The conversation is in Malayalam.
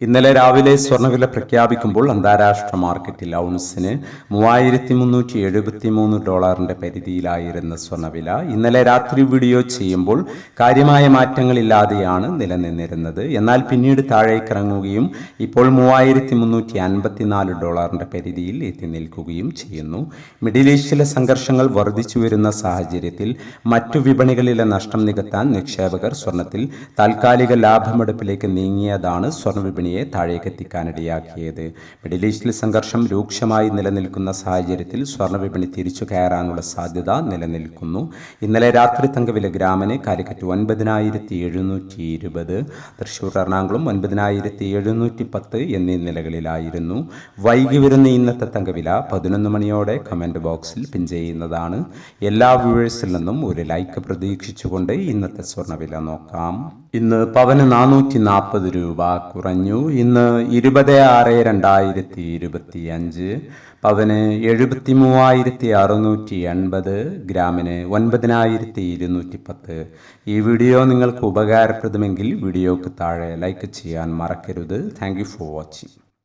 ഇന്നലെ രാവിലെ സ്വർണവില പ്രഖ്യാപിക്കുമ്പോൾ അന്താരാഷ്ട്ര മാർക്കറ്റിൽ ഔൺസിന് മൂവായിരത്തി മുന്നൂറ്റി എഴുപത്തി മൂന്ന് ഡോളറിന്റെ പരിധിയിലായിരുന്ന സ്വർണവില ഇന്നലെ രാത്രി വീഡിയോ ചെയ്യുമ്പോൾ കാര്യമായ മാറ്റങ്ങളില്ലാതെയാണ് നിലനിന്നിരുന്നത്. എന്നാൽ പിന്നീട് താഴേക്കിറങ്ങുകയും ഇപ്പോൾ മൂവായിരത്തി മുന്നൂറ്റി അൻപത്തിനാല് ഡോളറിന്റെ പരിധിയിൽ എത്തി നിൽക്കുകയും ചെയ്യുന്നു. മിഡിൽ ഈസ്റ്റിലെ സംഘർഷങ്ങൾ വർദ്ധിച്ചു വരുന്ന സാഹചര്യത്തിൽ മറ്റു വിപണികളിലെ നഷ്ടം നികത്താൻ നിക്ഷേപകർ സ്വർണത്തിൽ താൽക്കാലിക ലാഭമെടുപ്പിലേക്ക് നീങ്ങിയതാണ് സ്വർണ വിപണിയെ താഴേക്ക് എത്തിക്കാനിടയാക്കിയത്. മിഡിൽ ഈസ്റ്റിൽ സംഘർഷം രൂക്ഷമായി നിലനിൽക്കുന്ന സാഹചര്യത്തിൽ സ്വർണ വിപണി തിരിച്ചു കയറാനുള്ള സാധ്യത നിലനിൽക്കുന്നു. ഇന്നലെ രാത്രി തങ്കവില ഗ്രാമിന് കാലിക്കറ്റ് ഒൻപതിനായിരത്തി എഴുന്നൂറ്റി ഇരുപത് തൃശ്ശൂർ എറണാകുളം ഒൻപതിനായിരത്തി എഴുന്നൂറ്റി പത്ത് എന്നീ നിലകളിലായിരുന്നു. വൈകി വരുന്ന ഇന്നത്തെ തങ്കവില പതിനൊന്ന് മണിയോടെ കമന്റ് ബോക്സിൽ പിൻ ചെയ്യുന്നതാണ്. എല്ലാ വ്യൂവേഴ്സിൽ നിന്നും ഒരു ലൈക്ക് പ്രതീക്ഷിച്ചുകൊണ്ട് ഇന്നത്തെ സ്വർണവില നോക്കാം. ഇന്ന് പവന് നാനൂറ്റി നാൽപ്പത് രൂപ കുറഞ്ഞു. ഇന്ന് ഇരുപത് ആറ് രണ്ടായിരത്തി ഇരുപത്തി അഞ്ച് പവന് എഴുപത്തി മൂവായിരത്തി അറുന്നൂറ്റി എൺപത് ഗ്രാമിന് ഒൻപതിനായിരത്തി ഇരുന്നൂറ്റി പത്ത് ഈ വീഡിയോ നിങ്ങൾക്ക് ഉപകാരപ്രദമെങ്കിൽ വീഡിയോക്ക് താഴെ ലൈക്ക് ചെയ്യാൻ മറക്കരുത്. Thank for watching